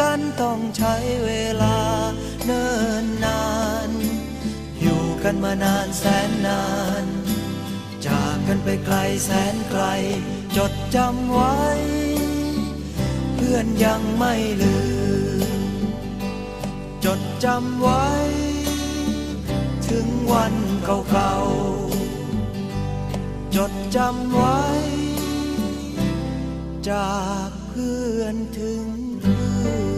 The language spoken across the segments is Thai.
กันต้องใช้เวลาเนิ่นนาน อยู่กันมานานแสนนาน จากกันไปไกลแสนไกล จดจำไว้ เพื่อนยังไม่ลืม จดจำไว้ ถึงวันเก่าๆจดจำไว้ จากเพื่อนถึงเพื่อน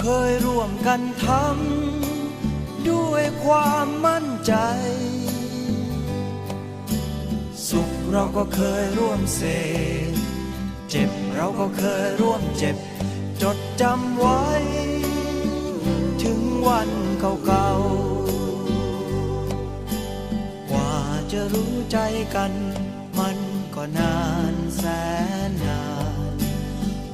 เคยร่วมกันทำด้วยความมั่นใจ สุขเราก็เคยร่วมเสพเจ็บเราก็เคยร่วมเจ็บ จดจำไว้ ถึงวันเก่าๆ กว่าจะรู้ใจกัน มันก็นานแสนนาน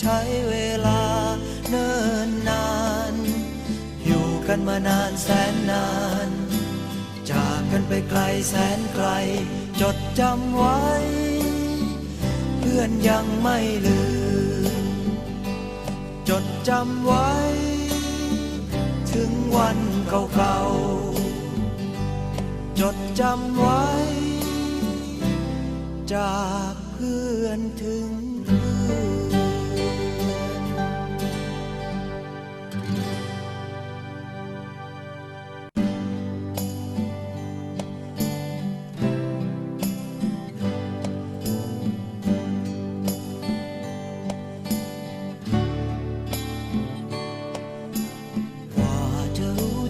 ใช้เวลาเนิ่นนาน อยู่กันมานานแสนนาน จากกันไปไกลแสนไกล จดจำไว้ เพื่อนยังไม่ลืม จดจำไว้ ถึงวันเก่าๆจดจำไว้ จากเพื่อนถึงเพื่อน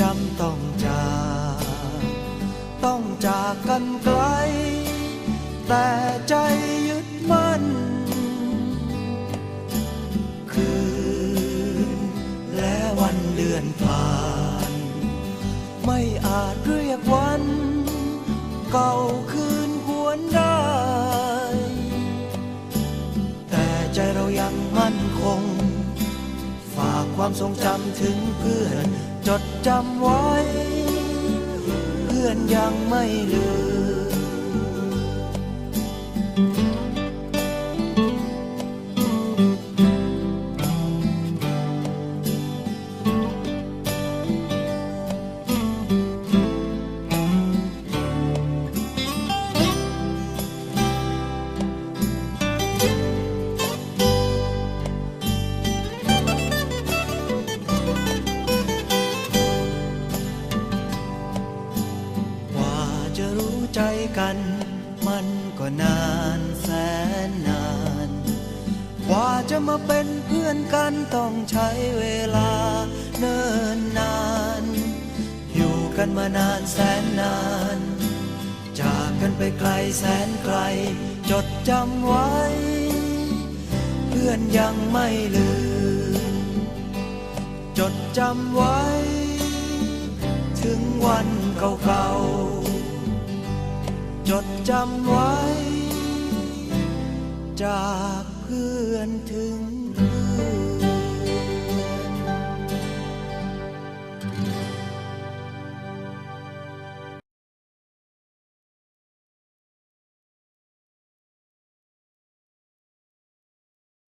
จำต้องจากต้องจากกันไกล แต่ใจ จำไว้ เพื่อนยังไม่ลืม เวลาเนิ่นนาน อยู่กันมานานแสนนาน จากกันไปไกลแสนไกล จดจำไว้ เพื่อนยังไม่ลืม จดจำไว้ ถึงวันเก่าๆจดจำไว้ จากเพื่อนถึงเพื่อน